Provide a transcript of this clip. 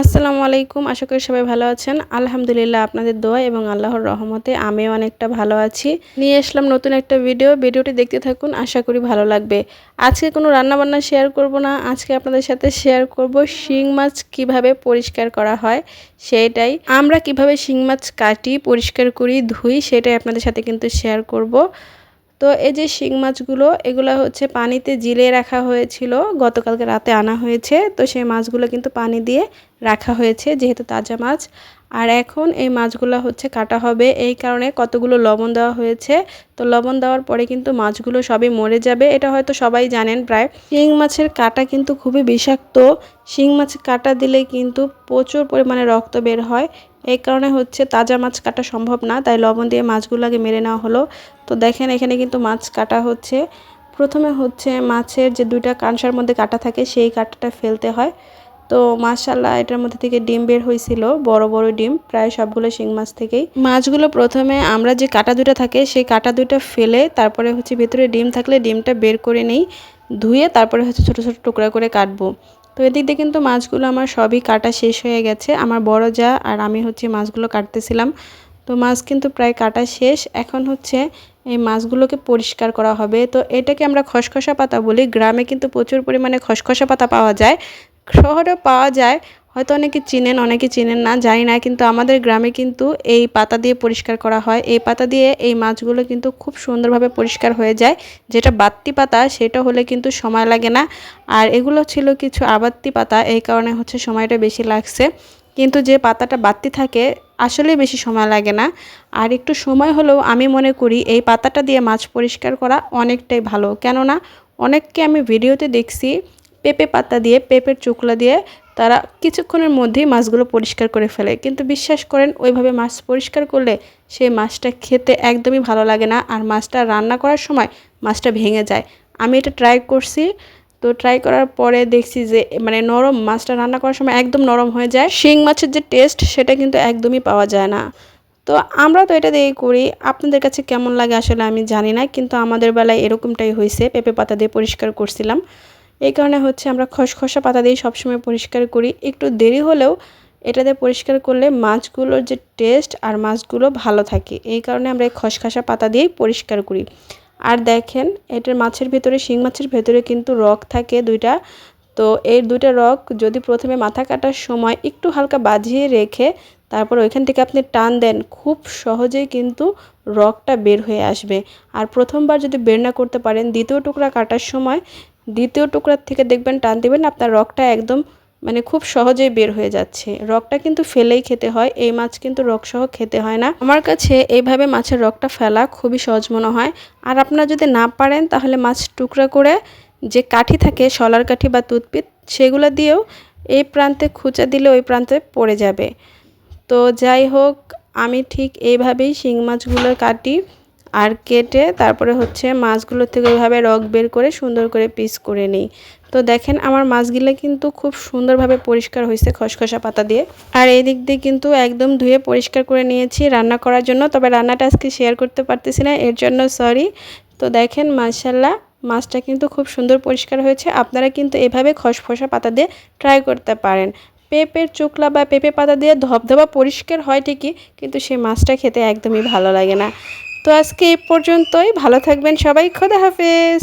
আসসালামু আলাইকুম। আশা করি সবাই ভালো আছেন। আলহামদুলিল্লাহ আপনাদের দোয়া এবং আল্লাহর রহমতে আমিও অনেকটা ভালো আছি। নিয়ে আসলাম নতুন একটা ভিডিও। ভিডিওটি দেখতে থাকুন, আশা করি ভালো লাগবে। আজকে কোনো রান্নাবান্না শেয়ার করব না। আজকে আপনাদের সাথে শেয়ার করব শিং মাছ কীভাবে পরিষ্কার করা হয় সেটাই। আমরা কীভাবে শিং মাছ কাটি, পরিষ্কার করি, ধুই সেটাই আপনাদের সাথে কিন্তু শেয়ার করব। তো এই যে শিং মাছগুলো, এগুলো হচ্ছে পানিতে জিলে রাখা হয়েছিল, গতকালকে রাতে আনা হয়েছে। তো সেই মাছগুলো কিন্তু পানি দিয়ে রাখা হয়েছে, যেহেতু তাজা মাছ। আর এখন এই মাছগুলো হচ্ছে কাটা হবে। এই কারণে কতগুলো লবণ দেওয়া হয়েছে। তো লবণ দেওয়ার পরে কিন্তু মাছগুলো সবই মরে যাবে। এটা হয়তো সবাই জানেন প্রায়। শিং মাছের কাটা কিন্তু খুবই বিষাক্ত। শিং মাছ কাটা দিলে কিন্তু প্রচুর পরিমাণে রক্ত বের হয়। এই কারণে হচ্ছে তাজা মাছ কাটা সম্ভব না, তাই লবণ দিয়ে মাছগুলো আগে মেরে নেওয়া হলো। তো দেখেন এখানে কিন্তু মাছ কাটা হচ্ছে। প্রথমে হচ্ছে মাছের যে দুইটা কাঁসার মধ্যে কাটা থাকে, সেই কাঁটাটা ফেলতে হয়। তো মাশাল্লাহ এটার মধ্যে থেকে ডিম বের হয়েছিল, বড় বড় ডিম, প্রায় সবগুলো শিং মাছ থেকেই। মাছগুলো প্রথমে আমরা যে কাটা দুটা থাকে, সেই কাটা দুটা ফেলে তারপরে হচ্ছে ভেতরে ডিম থাকলে ডিমটা বের করে নেই, ধুয়ে তারপরে হচ্ছে ছোট ছোট টুকরা করে কাটবো। তো এদিক দিয়ে কিন্তু মাছগুলো আমার সবই কাটা শেষ হয়ে গেছে। আমার বড় যা আর আমি হচ্ছে মাছগুলো কাটতেছিলাম। তো মাছ কিন্তু প্রায় কাটা শেষ। এখন হচ্ছে এই মাছগুলোকে পরিষ্কার করা হবে। তো এটাকে আমরা খসখসা পাতা বলি। গ্রামে কিন্তু প্রচুর পরিমাণে খসখসা পাতা পাওয়া যায়। শহরেও পাওয়া যায়। হয়তো অনেকে চিনেন অনেকে চিনেন না, জানি না, কিন্তু আমাদের গ্রামে কিন্তু এই পাতা দিয়ে পরিষ্কার করা হয়। এই পাতা দিয়ে এই মাছগুলো কিন্তু খুব সুন্দরভাবে পরিষ্কার হয়ে যায়। যেটা বাত্তি পাতা, সেটা হলে কিন্তু সময় লাগে না। আর এগুলো ছিল কিছু আবাত্তি পাতা, এই কারণে হচ্ছে সময়টা বেশি লাগছে। কিন্তু যে পাতাটা বাত্তি থাকে, আসলে বেশি সময় লাগে না। আর একটু সময় হলেও আমি মনে করি, এই পাতাটা দিয়ে মাছ পরিষ্কার করা অনেকটাই ভালো। কেননা, অনেককে আমি ভিডিওতে দেখছি পেঁপে পাতা দিয়ে, পেঁপের চুকলা দিয়ে তারা কিছুক্ষণের মধ্যেই মাছগুলো পরিষ্কার করে ফেলে। কিন্তু বিশ্বাস করেন, ওইভাবে মাছ পরিষ্কার করলে সেই মাছটা খেতে একদমই ভালো লাগে না আর মাছটা রান্না করার সময় মাছটা ভেঙে যায়। আমি এটা ট্রাই করছি। তো ট্রাই করার পরে দেখছি যে মানে নরম মাছটা রান্না করার সময় একদম নরম হয়ে যায়। শিং মাছের যে টেস্ট সেটা কিন্তু একদমই পাওয়া যায় না। তো আমরা তো এটা দিয়েই করি। আপনাদের কাছে কেমন লাগে আসলে আমি জানি না, কিন্তু আমাদের বেলায় এরকমটাই হয়েছে। পেঁপে পাতা দিয়ে পরিষ্কার করছিলাম। এই কারণে হচ্ছে আমরা খসখসা পাতা দিয়ে সবসময় পরিষ্কার করি। একটু দেরি হলেও এটাতে পরিষ্কার করলে মাছগুলোর যে টেস্ট আর মাছগুলো ভালো থাকে। এই কারণে আমরা এই খসখসা পাতা দিয়েই পরিষ্কার করি। আর দেখেন, এটার মাছের ভেতরে, শিং মাছের ভেতরে কিন্তু রক থাকে দুইটা। তো এই দুইটা রক যদি প্রথমে মাথা কাটার সময় একটু হালকা বাজিয়ে রেখে তারপর ওইখান থেকে আপনি টান দেন, খুব সহজেই কিন্তু রকটা বের হয়ে আসবে। আর প্রথমবার যদি বের না করতে পারেন, দ্বিতীয় টুকরা কাটার সময় দ্বিতীয় টুকরার থেকে দেখবেন টান দেবেন, আপনার রকটা একদম মানে খুব সহজেই বের হয়ে যাচ্ছে। রকটা কিন্তু ফেলেই খেতে হয়, এই মাছ কিন্তু রকসহ খেতে হয় না। আমার কাছে এইভাবে মাছের রকটা ফেলা খুবই সহজ মনে হয়। আর আপনারা যদি না পারেন, তাহলে মাছ টুকরা করে যে কাঠি থাকে, শলার কাঠি বা টুথপিক, সেগুলো দিয়েও এই প্রান্তে খুঁচা দিলে ওই প্রান্তে পড়ে যাবে। তো যাই হোক, আমি ঠিক এইভাবেই শিং মাছগুলো কাটি আর কেটে তারপরে হচ্ছে মাছগুলো থেকে ওইভাবে রক বের করে সুন্দর করে পিস করে নিই। তো দেখেন আমার মাছগুলো কিন্তু খুব সুন্দরভাবে পরিষ্কার হয়েছে খসখসা পাতা দিয়ে। আর এই দিক দিয়ে কিন্তু একদম ধুয়ে পরিষ্কার করে নিয়েছি রান্না করার জন্য, তবে রান্নাটা আজকে শেয়ার করতে পারতেছি না, এর জন্য সরি তো দেখেন মার্শাল্লাহ মাছটা কিন্তু খুব সুন্দর পরিষ্কার হয়েছে, আপনারা কিন্তু এভাবে খসখসা পাতা দিয়ে ট্রাই করতে পারেন। পেঁপের চোকলা বা পেঁপে পাতা দিয়ে ধবধবা পরিষ্কার হয় ঠিকই, কিন্তু সেই মাছটা খেতে একদমই ভালো লাগে না। তো আজকে এই পর্যন্তই। ভালো থাকবেন সবাই। খোদা হাফেজ।